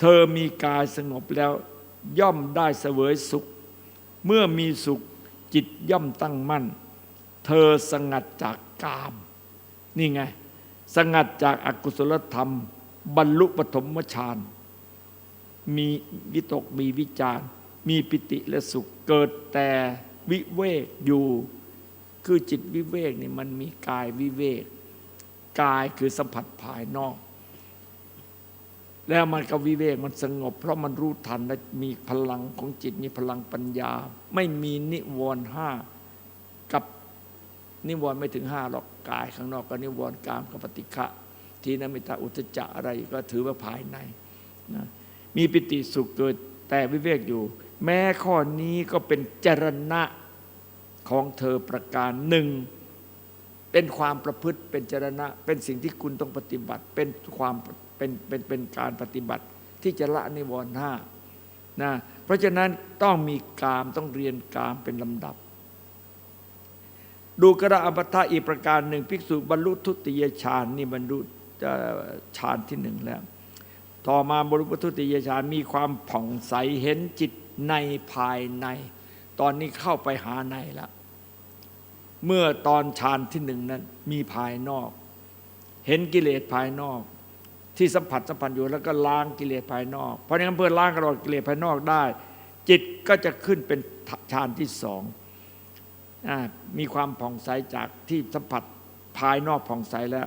เธอมีกายสงบแล้ว ย่อมได้เสวยสุข เมื่อมีสุขจิตย่อมตั้งมั่น เธอสงัดจากกาม นี่ไง สงัดจากอากุศลธรรม บรรลุปฐมฌานมีวิตกมีวิจารมีปิติและสุขเกิดแต่วิเวกอยู่ คือจิตวิเวกนี่มันมีกายวิเวก กายคือสัมผัสภายนอก แล้วมันก็วิเวกมันสงบ เพราะมันรู้ทันและมีพลังของจิตมีพลังปัญญา ไม่มีนิวรณ์ห้ากับนิวรณ์ไม่ถึงห้าหรอกกายข้างนอกก็นิวรณ์กามกับปฏิฆะทีนมิตาอุตจจะอะไรก็ถือว่าภายในนะมีปิติสุขเกิดแต่วิเวกอยู่ แม้ข้อนี้ก็เป็นจรณะของเธอประการหนึ่งเป็นความประพฤติเป็นจรณะ เป็นสิ่งที่คุณต้องปฏิบัติ เป็นความ เป็นเป็นเป็นการปฏิบัติที่จะละนิวรณ์ห้านะเพราะฉะนั้นต้องมีกามต้องเรียนกามเป็นลำดับ ดูกระอัปทะอีกประการหนึ่ง ภิกษุบรรลุทุติยฌานนี่บรรลุฌานที่หนึ่งแล้ว ต่อมาบรรลุทุติยฌานมีความผ่องใสเห็นจิตในภายใน ตอนนี้เข้าไปหาในแล้วเมื่อตอนฌานที่หนึ่งนั้นมีภายนอก เห็นกิเลสภายนอก ที่สัมผัสสัมพันธ์อยู่แล้วก็ล้างกิเลสภายนอก เพราะนั้นเพื่อล้างกรดกิเลสภายนอกได้ จิตก็จะขึ้นเป็นฌานที่สองอมีความผ่องใสจากที่สัมผัสภายนอกผ่องใสแล้ว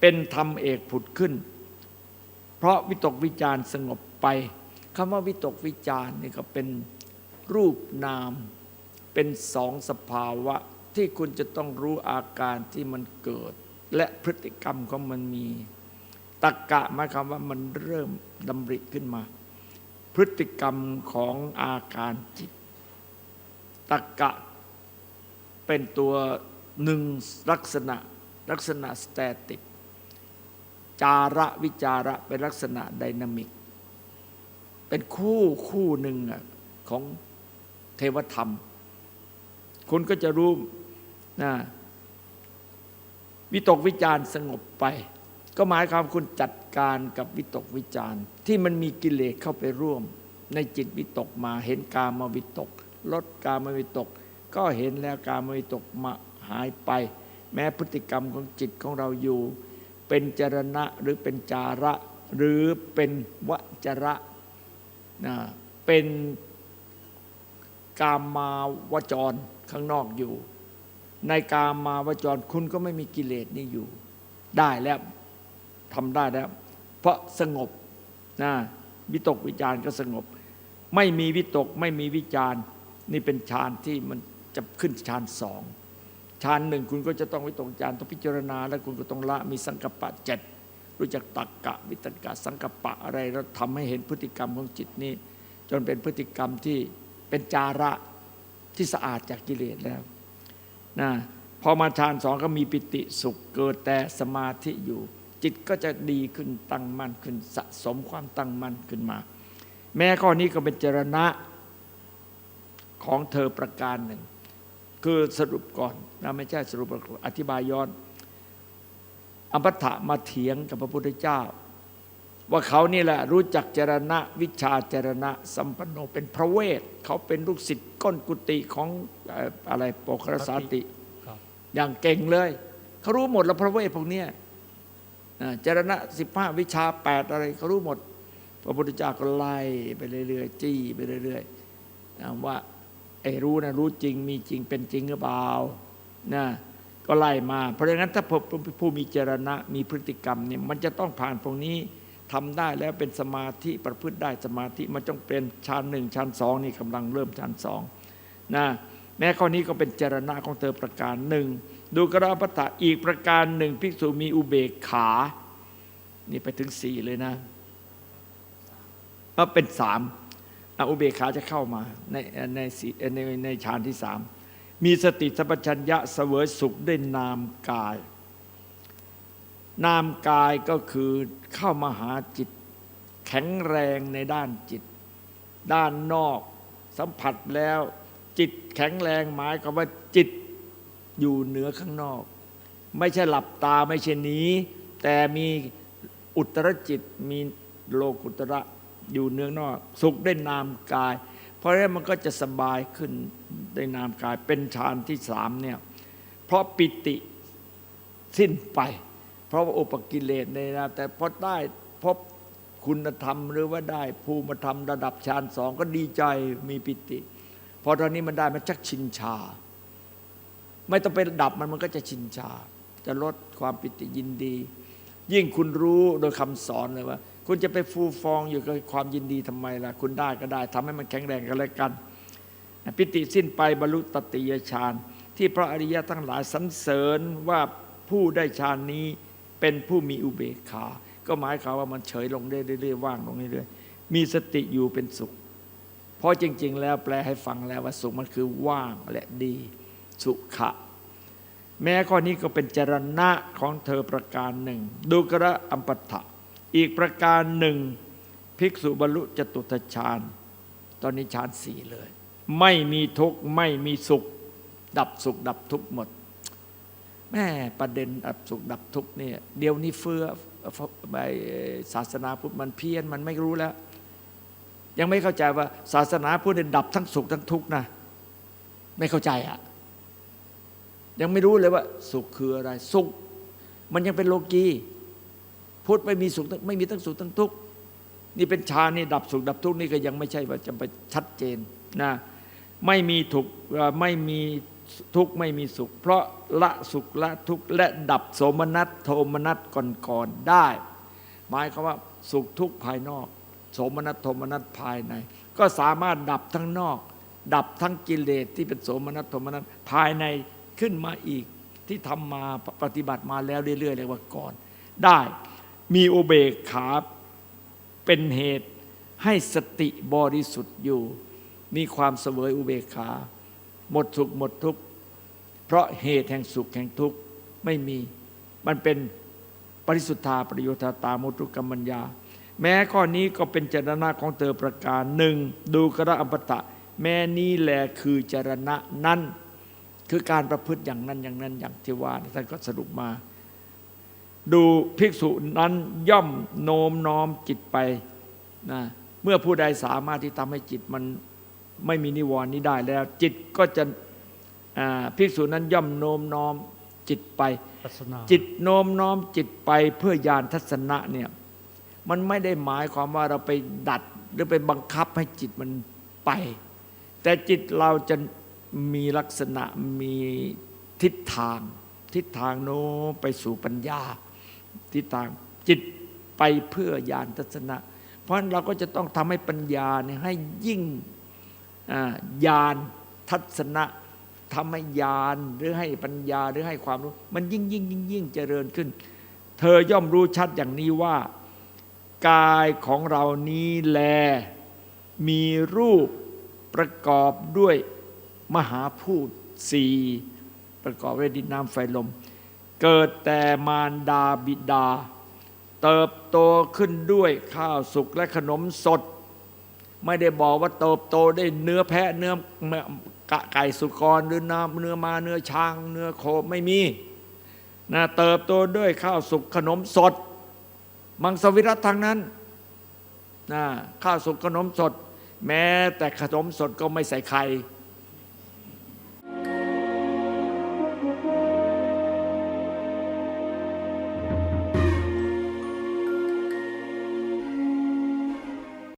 เป็นธรรมเอกผุดขึ้น เพราะวิตกวิจารสงบไปคำว่าวิตกวิจารนี่ก็เป็นรูปนามเป็นสองสภาวะที่คุณจะต้องรู้อาการที่มันเกิด และพฤติกรรมของมันมี ตักกะหมายความว่ามันเริ่มดำริขึ้นมา พฤติกรรมของอาการจิต ตักกะเป็นตัวหนึ่งลักษณะลักษณะสแตติกจาระวิจาระเป็นลักษณะไดนามิก เป็นคู่คู่หนึ่งของเทวธรรม คุณก็จะรู้นะวิตกวิจารสงบไป ก็หมายความคุณจัดการกับวิตกวิจารที่มันมีกิเลสเข้าไปร่วม ในจิตวิตกมาเห็นกามาวิตก ลดกามาวิตก ก็เห็นแล้วกามาวิตกมาหายไป แม้พฤติกรรมของจิตของเราอยู่ เป็นจรณะหรือเป็นจาระ หรือเป็นวจระนะเป็นกามาวจรข้างนอกอยู่ ในกามาวจรคุณก็ไม่มีกิเลสนี่อยู่ ได้แล้ว ทำได้แล้ว เพราะสงบนะวิตกวิจารก็สงบ ไม่มีวิตกไม่มีวิจารนี่เป็นฌานที่มันจะขึ้นฌานสองฌานหนึ่งคุณก็จะต้องวิตกวิจารต้องพิจารณา แล้วคุณก็ต้องละมีสังกปะเจ็ดรู้จักตักกะวิตกะสังกปะอะไรแล้วทำให้เห็นพฤติกรรมของจิตนี้ จนเป็นพฤติกรรมที่เป็นจาระที่สะอาดจากกิเลสแล้วนะพอมาฌานสองก็มีปิติสุขเกิดแต่สมาธิอยู่ จิตก็จะดีขึ้นตั้งมั่นขึ้นสะสมความตั้งมั่นขึ้นมา แม้ข้อนี้ก็เป็นจรณะของเธอประการหนึ่ง คือสรุปก่อนนะไม่ใช่สรุปอธิบายย้อนอมัตถะมาเถียงกับพระพุทธเจ้า ว่าเขานี่แหละรู้จักจรณะวิชาจรณะสัมปันโนเป็นพระเวทเขาเป็นลูกศิษย์ก้นกุฏิของเอ่ออะไรโปกรสาติครับอย่างเก่งเลย เขารู้หมดแล้วพระเวทพวกเนี้ยอ่า จรณะสิบห้าวิชาแปดอะไรเขารู้หมด พระพุทธเจ้าก็ไล่ไปเรื่อยๆจี้ไปเรื่อยๆว่าไอ้รู้นะรู้จริงมีจริงเป็นจริงหรือเปล่านะก็ไล่มา เพราะฉะนั้นถ้าผู้มีเจรณะมีพฤติกรรมเนี่ยมันจะต้องผ่านพวกนี้ทำได้แล้วเป็นสมาธิประพฤติได้สมาธิมันต้องเป็นชั้นหนึ่งชั้นสองนี่กำลังเริ่มชั้นสองนะแม้ข้อนี้ก็เป็นเจรณะของเธอประการหนึ่ง ดูกระปัตะอีกประการหนึ่ง ภิกษุมีอุเบกขา นี่ไปถึงสี่เลยนะก็เป็นสามอุเบกขาจะเข้ามาในในในในฌานที่สามมีสติสัมปชัญญะเสวยสุขด้วยนามกาย นามกายก็คือเข้ามาหาจิต แข็งแรงในด้านจิต ด้านนอก สัมผัสแล้วจิตแข็งแรงหมายความว่าจิต อยู่เหนือข้างนอก ไม่ใช่หลับตาไม่ใช่หนี้แต่มีอุตรจิตมีโลกุตระอยู่เนื้องนอก สุขได้นามกาย เพราะฉะนั้นมันก็จะสบายขึ้นได้นามกายเป็นฌานที่สามเนี่ยเพราะปิติสิ้นไป เพราะว่าอุปกิเลสในนะแต่พอได้พบคุณธรรมหรือว่าได้ภูมิธรรมระดับฌานสองก็ดีใจมีปิติ พอตอนนี้มันได้มันชักชินชา ไม่ต้องไปดับมันมันก็จะชินชา จะลดความปิติยินดี ยิ่งคุณรู้โดยคำสอนเลยว่า คุณจะไปฟูฟองอยู่กับความยินดีทำไมล่ะ คุณได้ก็ได้ทำให้มันแข็งแรงกันแล้วกันปิติสิ้นไปบรรลุตติยฌานที่พระอริยะทั้งหลายสรรเสริญว่าผู้ได้ฌานนี้เป็นผู้มีอุเบกขา ก็หมายความว่ามันเฉยลงเรื่อยๆว่างลงเรื่อยๆมีสติอยู่เป็นสุข เพราะจริง ๆ แล้วแปลให้ฟังแล้วว่าสุขมันคือว่างและดี สุขะ แม้ข้อนี้ก็เป็นจรณะของเธอประการหนึ่ง ดูกระอัมปทะอีกประการหนึ่ง ภิกษุบรรลุจตุตฌานตอนนี้ฌานสี่เลย ไม่มีทุกข์ไม่มีสุข ดับสุขดับทุกข์หมดแม่ประเด็นดับสุขดับทุกข์เนี่ยเดี๋ยวนี้เฟื่อไอ้ศาสนาพุทธมันเพี้ยนมันไม่รู้แล้ว ยังไม่เข้าใจว่าศาสนาพุทธเนี่ยดับทั้งสุขทั้งทุกข์นะ ไม่เข้าใจอะ ยังไม่รู้เลยว่า สุขคืออะไร สุข มันยังเป็นโลกีพุทธไม่มีสุขไม่มีทั้งสุขทั้งทุกข์นี่เป็นฌานนี่ดับสุขดับทุกข์นี่ก็ยังไม่ใช่ว่าจะไปชัดเจนนะไม่มีทุกข์ไม่มีทุกข์ไม่มีสุข เพราะละสุขละทุกข์และดับโสมนัสโทมนัสก่อนๆได้ หมายความว่าสุขทุกข์ภายนอก โสมนัสโทมนัสภายใน ก็สามารถดับทั้งนอก ดับทั้งกิเลสที่เป็นโสมนัสโทมนัสภายใน ขึ้นมาอีกที่ทำมาปฏิบัติมาแล้วเรื่อยๆเรียกว่าก่อน ได้มีอุเบกขาเป็นเหตุให้สติบริสุทธิ์อยู่ มีความเสวยอุเบกขา หมดสุขหมดทุกข์เพราะเหตุแห่งสุขแห่งทุกข์ไม่มีมันเป็นปริสุทธาประโยชน์ตามุตุกรรมัญญา แม้ข้อนี้ก็เป็นจรณะของเธอประการหนึ่งดูกระอัปตะ แม้นี้แหละคือจรณะนั้น คือการประพฤติอย่างนั้นอย่างนั้นอย่างที่ว่าท่านก็สรุปมา ดูภิกษุนั้นย่อมโน้มน้อมจิตไปนะเมื่อผู้ใดสามารถที่ทำให้จิตมันไม่มีนิวรณ์นี้ได้แล้ว จิตก็จะอ่าภิกษุนั้นย่อมโน้มน้อมจิตไปปัสนาจิตโน้มน้อมจิตไปเพื่อญาณทัศนะเนี่ยมันไม่ได้หมายความว่าเราไปดัดหรือไปบังคับให้จิตมันไป แต่จิตเราจะ มีลักษณะมีทิศทาง ทิศทางโน้ไปสู่ปัญญา ทิศทางจิตไปเพื่อญาณทัศนะ เพราะฉะนั้นเราก็จะต้องทำให้ปัญญาเนี่ยให้ยิ่งอ่าญาณทัศนะทำให้ญาณหรือให้ปัญญาหรือให้ความรู้ มันยิ่งยิ่งยิ่งยิ่งเจริญขึ้น เธอย่อมรู้ชัดอย่างนี้ว่า กายของเรานี้แล มีรูปประกอบด้วย มหาพูดสี่ประกอบด้วยดินน้ำไฟลม เกิดแต่มารดาบิดา เติบโตขึ้นด้วยข้าวสุกและขนมสด ไม่ได้บอกว่าเติบโตได้เนื้อแพะเนื้อกะไก่สุกรหรือน้ำเนื้อมาเนื้อช้างเนื้อโคไม่มีนะเติบโตด้วยข้าวสุกขนมสด มังสวิรัตทางนั้นนะข้าวสุกขนมสด แม้แต่ขนมสดก็ไม่ใส่ไข่